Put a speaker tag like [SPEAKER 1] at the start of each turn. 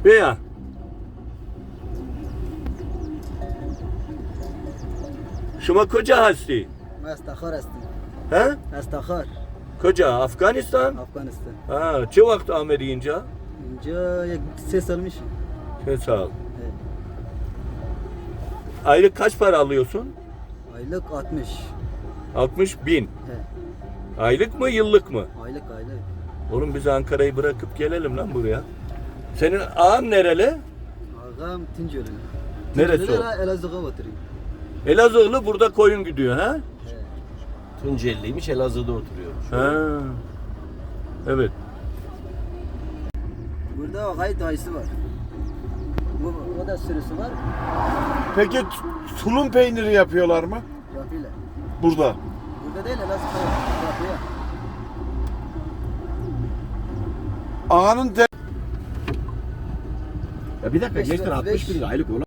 [SPEAKER 1] Veya شما کجا هستی؟
[SPEAKER 2] ما استخار هستیم
[SPEAKER 1] ها؟
[SPEAKER 2] استخار
[SPEAKER 1] کجا؟ افغانستان؟
[SPEAKER 2] افغانستان
[SPEAKER 1] Ha, چه وقت آمدی اینجا؟
[SPEAKER 2] اینجا یک سه سال میشه
[SPEAKER 1] چه سال؟
[SPEAKER 2] Evet.
[SPEAKER 1] Aylık kaç para alıyorsun?
[SPEAKER 2] Aylık 60.
[SPEAKER 1] 60 bin.
[SPEAKER 2] He.
[SPEAKER 1] Aylık mı yıllık mı?
[SPEAKER 2] Aylık aylık.
[SPEAKER 1] Oğlum biz Ankara'yı bırakıp gelelim lan buraya. Senin ağan nereli?
[SPEAKER 2] Ağam Tincölü.
[SPEAKER 1] Neresi o?
[SPEAKER 2] Elazığ'a oturuyor.
[SPEAKER 1] Elazığlı burada koyun gidiyor ha?
[SPEAKER 3] Tunceli'ymiş Elazığ'da oturuyormuş.
[SPEAKER 1] Ha. Evet.
[SPEAKER 2] Burada Ağay dayısı var. Bu, o da sürüsü var.
[SPEAKER 4] Peki t- tulum peyniri yapıyorlar mı?
[SPEAKER 2] Yapıyorlar.
[SPEAKER 4] Burada.
[SPEAKER 2] Burada değil Elazığ'da yapıyor.
[SPEAKER 4] Ağanın de
[SPEAKER 3] Ya bir dakika
[SPEAKER 2] Beş
[SPEAKER 3] gençler
[SPEAKER 2] lira,
[SPEAKER 3] 60
[SPEAKER 2] beş.
[SPEAKER 3] bin aylık olan